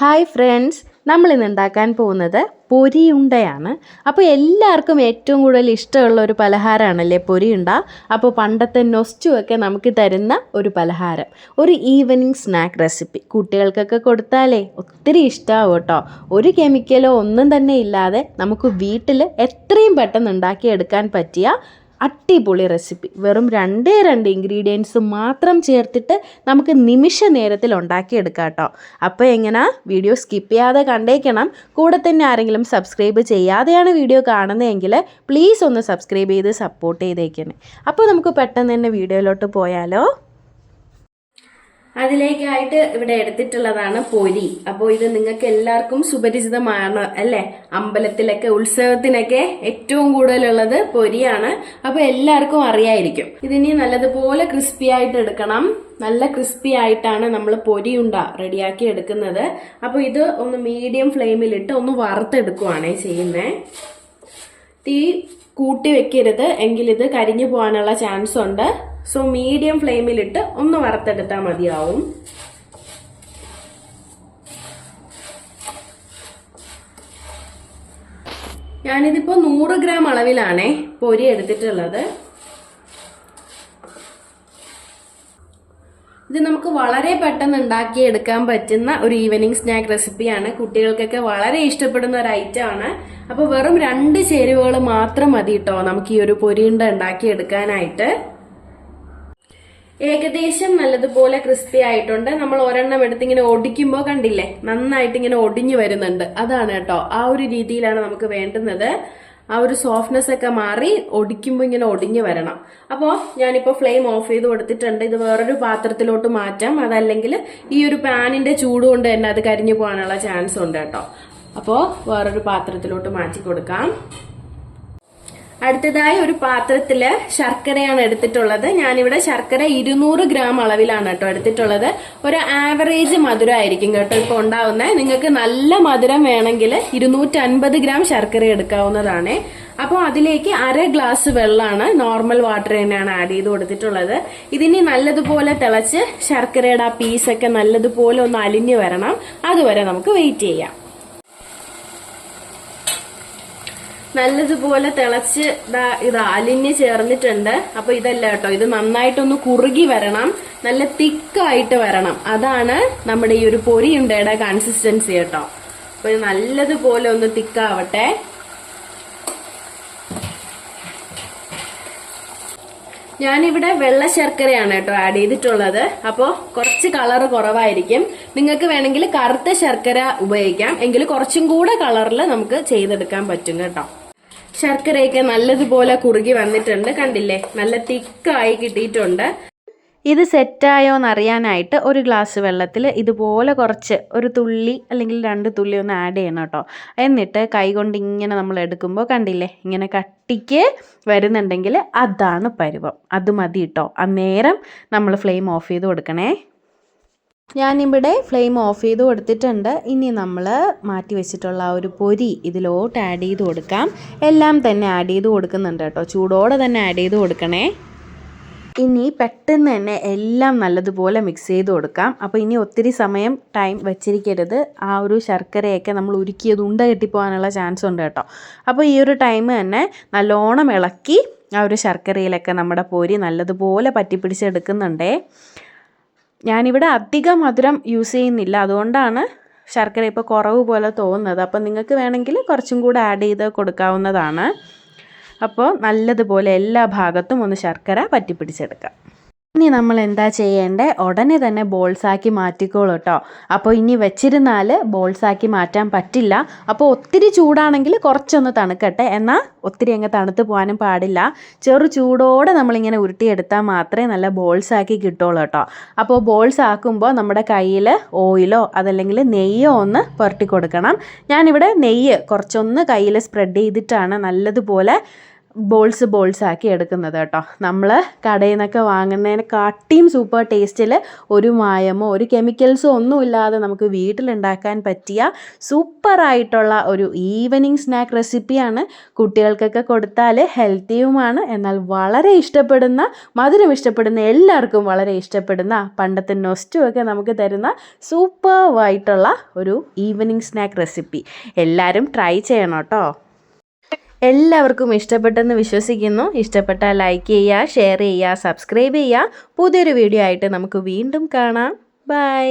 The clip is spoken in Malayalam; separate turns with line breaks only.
ഹായ് ഫ്രണ്ട്സ് നമ്മൾ ഇന്ന് ഉണ്ടാക്കാൻ പോകുന്നത് പൊരിയുണ്ടയാണ്. അപ്പോൾ എല്ലാവർക്കും ഏറ്റവും കൂടുതൽ ഇഷ്ടമുള്ള ഒരു പലഹാരമാണല്ലേ പൊരിയുണ്ട? അപ്പോൾ പണ്ടത്തെ നൊസ്റ്റുമൊക്കെ നമുക്ക് തരുന്ന ഒരു പലഹാരം. ഒരു ഈവനിങ് സ്നാക്ക് റെസിപ്പി. കുട്ടികൾക്കൊക്കെ കൊടുത്താലേ ഒത്തിരി ഇഷ്ടമാവും കേട്ടോ. ഒരു കെമിക്കലോ ഒന്നും തന്നെ ഇല്ലാതെ നമുക്ക് വീട്ടിൽ എത്രയും പെട്ടെന്ന് ഉണ്ടാക്കിയെടുക്കാൻ പറ്റിയ അടിപൊളി റെസിപ്പി. വെറും രണ്ടേ രണ്ട് ഇൻഗ്രീഡിയൻസ് മാത്രം ചേർത്തിട്ട് നമുക്ക് നിമിഷ നേരത്തിൽ ഉണ്ടാക്കിയെടുക്കാം കേട്ടോ അപ്പോൾ എങ്ങനെ? വീഡിയോ സ്കിപ്പ് ചെയ്യാതെ കണ്ടേക്കണം. കൂടെ തന്നെ ആരെങ്കിലും സബ്സ്ക്രൈബ് ചെയ്യാതെയാണ് വീഡിയോ കാണുന്നതെങ്കിൽ പ്ലീസ് ഒന്ന് സബ്സ്ക്രൈബ് ചെയ്ത് സപ്പോർട്ട് ചെയ്തേക്കണേ. അപ്പോൾ നമുക്ക് പെട്ടെന്ന് തന്നെ വീഡിയോയിലോട്ട് പോയാലോ? അതിലേക്കായിട്ട് ഇവിടെ എടുത്തിട്ടുള്ളതാണ് പൊരി. അപ്പോൾ ഇത് നിങ്ങൾക്ക് എല്ലാവർക്കും സുപരിചിതമാണ് അല്ലേ? അമ്പലത്തിലൊക്കെ ഉത്സവത്തിനൊക്കെ ഏറ്റവും കൂടുതലുള്ളത് പൊരിയാണ്. അപ്പോൾ എല്ലാവർക്കും അറിയായിരിക്കും. ഇതിനി നല്ലതുപോലെ ക്രിസ്പി ആയിട്ട് എടുക്കണം. നല്ല ക്രിസ്പി ആയിട്ടാണ് നമ്മൾ പൊരി പൊരിയുണ്ട റെഡിയാക്കി എടുക്കുന്നത്. അപ്പോൾ ഇത് ഒന്ന് മീഡിയം ഫ്ലെയിമിലിട്ട് ഒന്ന് വറുത്തെടുക്കുവാണേ ചെയ്യുന്നേ. തീ കൂട്ടി വെക്കരുത് എങ്കിൽ ഇത് കരിഞ്ഞു പോകാനുള്ള ചാൻസ് ഉണ്ട്. സോ മീഡിയം ഫ്ലെയിമിലിട്ട് ഒന്ന് വറുത്തെടുത്താൽ മതിയാവും. ഞാനിതിപ്പോ നൂറ് ഗ്രാം അളവിലാണേ പൊരി എടുത്തിട്ടുള്ളത്. ഇത് നമുക്ക് വളരെ പെട്ടെന്ന് ഉണ്ടാക്കിയെടുക്കാൻ പറ്റുന്ന ഒരു ഈവനിങ് സ്നാക്ക് റെസിപ്പിയാണ്. കുട്ടികൾക്കൊക്കെ വളരെ ഇഷ്ടപ്പെടുന്ന ഒരു ഐറ്റം ആണ് അപ്പൊ വെറും രണ്ട് ചേരുവകൾ മാത്രം മതി കേട്ടോ നമുക്ക് ഈ ഒരു പൊരിയുണ്ട ഉണ്ടാക്കിയെടുക്കാനായിട്ട്. ഏകദേശം നല്ലതുപോലെ ക്രിസ്പി ആയിട്ടുണ്ട്. നമ്മൾ ഒരെണ്ണം എടുത്ത് ഇങ്ങനെ ഒടിക്കുമ്പോൾ കണ്ടില്ലേ? നന്നായിട്ട് ഇങ്ങനെ ഒടിഞ്ഞു വരുന്നുണ്ട്. അതാണ് കേട്ടോ. ആ ഒരു രീതിയിലാണ് നമുക്ക് വേണ്ടുന്നത്. ആ ഒരു സോഫ്റ്റ്നെസ് ഒക്കെ മാറി ഒടിക്കുമ്പോൾ ഇങ്ങനെ ഒടിഞ്ഞു വരണം. അപ്പോൾ ഞാനിപ്പോൾ ഫ്ലെയിം ഓഫ് ചെയ്ത് കൊടുത്തിട്ടുണ്ട്. ഇത് വേറൊരു പാത്രത്തിലോട്ട് മാറ്റാം. അതല്ലെങ്കിൽ ഈ ഒരു പാനിന്റെ ചൂട് കൊണ്ട് തന്നെ അത് കരിഞ്ഞു പോകാനുള്ള ചാൻസ് ഉണ്ട് കേട്ടോ. അപ്പോൾ വേറൊരു പാത്രത്തിലോട്ട് മാറ്റി കൊടുക്കാം. അടുത്തതായി ഒരു പാത്രത്തിൽ ശർക്കരയാണ് എടുത്തിട്ടുള്ളത്. ഞാനിവിടെ ശർക്കര ഇരുന്നൂറ് ഗ്രാം അളവിലാണ് കേട്ടോ എടുത്തിട്ടുള്ളത്. ഒരു ആവറേജ് മധുരം ആയിരിക്കും കേട്ടോ ഇപ്പൊ ഉണ്ടാവുന്നത് നിങ്ങൾക്ക് നല്ല മധുരം വേണമെങ്കിൽ ഇരുന്നൂറ്റൻപത് ഗ്രാം ശർക്കര എടുക്കാവുന്നതാണ്. അപ്പോൾ അതിലേക്ക് അര ഗ്ലാസ് വെള്ളമാണ് നോർമൽ വാട്ടർ തന്നെയാണ് ആഡ് ചെയ്ത് കൊടുത്തിട്ടുള്ളത്. ഇതിനി നല്ലതുപോലെ തിളച്ച് ശർക്കരയുടെ ആ പീസൊക്കെ നല്ലതുപോലെ ഒന്ന് അലിഞ്ഞു വരണം. അതുവരെ നമുക്ക് വെയിറ്റ് ചെയ്യാം. നല്ലതുപോലെ തിളച്ച് ഇതാ അലിഞ്ഞ് ചേർന്നിട്ടുണ്ട്. അപ്പൊ ഇതല്ല കേട്ടോ ഇത് നന്നായിട്ടൊന്ന് കുറുകി വരണം. നല്ല തിക്കായിട്ട് വരണം. അതാണ് നമ്മുടെ ഈ ഒരു പൊരിയുണ്ടയുടെ കൺസിസ്റ്റൻസി കേട്ടോ. അപ്പൊ ഇത് നല്ലതുപോലെ ഒന്ന് തിക്കാവട്ടെ. ഞാനിവിടെ വെള്ള ശർക്കരയാണ് കേട്ടോ ആഡ് ചെയ്തിട്ടുള്ളത്. അപ്പോൾ കുറച്ച് കളർ കുറവായിരിക്കും. നിങ്ങൾക്ക് വേണമെങ്കിൽ കറുത്ത ശർക്കര ഉപയോഗിക്കാം. എങ്കിൽ കുറച്ചും കൂടെ കളറിൽ നമുക്ക് ചെയ്തെടുക്കാൻ പറ്റും കേട്ടോ. ശർക്കരയൊക്കെ നല്ലതുപോലെ കുറുകി വന്നിട്ടുണ്ട്. കണ്ടില്ലേ? നല്ല തിക്കായി കിട്ടിയിട്ടുണ്ട്. ഇത് സെറ്റായോ എന്നറിയാനായിട്ട് ഒരു ഗ്ലാസ് വെള്ളത്തിൽ ഇതുപോലെ കുറച്ച് ഒരു തുള്ളി അല്ലെങ്കിൽ രണ്ട് തുള്ളി ഒന്ന് ആഡ് ചെയ്യണം കേട്ടോ. എന്നിട്ട് കൈകൊണ്ട് ഇങ്ങനെ നമ്മൾ എടുക്കുമ്പോൾ കണ്ടില്ലേ? ഇങ്ങനെ കട്ടിക്ക് വരുന്നുണ്ടെങ്കിൽ അതാണ് പരുവം. അത് മതി കേട്ടോ. അന്നേരം നമ്മൾ ഫ്ലെയിം ഓഫ് ചെയ്ത് കൊടുക്കണേ. ഞാനിവിടെ ഫ്ലെയിം ഓഫ് ചെയ്ത് കൊടുത്തിട്ടുണ്ട്. ഇനി നമ്മൾ മാറ്റി വെച്ചിട്ടുള്ള ആ ഒരു പൊരി ഇതിലോട്ട് ആഡ് ചെയ്ത് കൊടുക്കാം. എല്ലാം തന്നെ ആഡ് ചെയ്ത് കൊടുക്കുന്നുണ്ട് കേട്ടോ. ചൂടോടെ തന്നെ ആഡ് ചെയ്ത് കൊടുക്കണേ. ഇനി പെട്ടെന്ന് തന്നെ എല്ലാം നല്ലതുപോലെ മിക്സ് ചെയ്ത് കൊടുക്കാം. അപ്പോൾ ഇനി ഒത്തിരി സമയം ടൈം വെച്ചിരിക്കരുത്. ആ ഒരു ശർക്കരയൊക്കെ നമ്മൾ ഉരുക്കിയത് ഉണ്ട കെട്ടിപ്പോകാനുള്ള ചാൻസ് ഉണ്ട് കേട്ടോ. അപ്പോൾ ഈ ഒരു ടൈം തന്നെ നല്ലോണം ഇളക്കി ആ ഒരു ശർക്കരയിലൊക്കെ നമ്മുടെ പൊരി നല്ലതുപോലെ പറ്റിപ്പിടിച്ചെടുക്കുന്നുണ്ടേ ഞാനിവിടെ അധികം മധുരം യൂസ് ചെയ്യുന്നില്ല. അതുകൊണ്ടാണ് ശർക്കര ഇപ്പോൾ കുറവ് പോലെ തോന്നുന്നത്. അപ്പോൾ നിങ്ങൾക്ക് വേണമെങ്കിൽ കുറച്ചും കൂടെ ആഡ് ചെയ്ത് കൊടുക്കാവുന്നതാണ്. അപ്പോൾ നല്ലതുപോലെ എല്ലാ ഭാഗത്തും ഒന്ന് ശർക്കര പറ്റിപ്പിടിച്ചെടുക്കാം ഇനി നമ്മൾ എന്താ ചെയ്യേണ്ടത് ഉടനെ തന്നെ ബോൾസാക്കി മാറ്റിക്കോളൂ കേട്ടോ അപ്പോൾ ഇനി വെച്ചിരുന്നാൽ ബോൾസാക്കി മാറ്റാൻ പറ്റില്ല. അപ്പോൾ ഒത്തിരി ചൂടാണെങ്കിൽ കുറച്ചൊന്ന് തണുക്കട്ടെ. എന്നാൽ ഒത്തിരി അങ്ങ് തണുത്ത് പോകാനും പാടില്ല. ചെറു ചൂടോടെ നമ്മളിങ്ങനെ ഉരുട്ടിയെടുത്താൽ മാത്രമേ നല്ല ബോൾസാക്കി കിട്ടുള്ളൂ കേട്ടോ അപ്പോൾ ബോൾസ് ആക്കുമ്പോൾ നമ്മുടെ കയ്യിൽ ഓയിലോ അതല്ലെങ്കിൽ നെയ്യോ ഒന്ന് പുരട്ടി കൊടുക്കണം. ഞാനിവിടെ നെയ്യ് കുറച്ചൊന്ന് കയ്യിൽ സ്പ്രെഡ് ചെയ്തിട്ടാണ് നല്ലതുപോലെ ബോൾസ് ബോൾസ് ആക്കി എടുക്കുന്നത് കേട്ടോ. നമ്മൾ കടയിൽ നിന്നൊക്കെ വാങ്ങുന്നതിനെക്കാട്ടിയും സൂപ്പർ ടേസ്റ്റിൽ ഒരു മായമോ ഒരു കെമിക്കൽസോ ഒന്നും ഇല്ലാതെ നമുക്ക് വീട്ടിലുണ്ടാക്കാൻ പറ്റിയ സൂപ്പറായിട്ടുള്ള ഒരു ഈവനിങ് സ്നാക്ക് റെസിപ്പിയാണ് കുട്ടികൾക്കൊക്കെ കൊടുത്താൽ ഹെൽത്തിയുമാണ് എന്നാൽ വളരെ ഇഷ്ടപ്പെടുന്ന മധുരം ഇഷ്ടപ്പെടുന്ന എല്ലാവർക്കും വളരെ ഇഷ്ടപ്പെടുന്ന പണ്ടത്തെ നൊസ്റ്റുമൊക്കെ നമുക്ക് തരുന്ന സൂപ്പറായിട്ടുള്ള ഒരു ഈവനിങ് സ്നാക്ക് റെസിപ്പി എല്ലാവരും ട്രൈ ചെയ്യണം കേട്ടോ. എല്ലാവർക്കും ഇഷ്ടപ്പെട്ടെന്ന് വിശ്വസിക്കുന്നു. ഇഷ്ടപ്പെട്ടാൽ ലൈക്ക് ചെയ്യുക ഷെയർ ചെയ്യുക സബ്സ്ക്രൈബ് ചെയ്യുക. പുതിയൊരു വീഡിയോ ആയിട്ട് നമുക്ക് വീണ്ടും കാണാം. ബൈ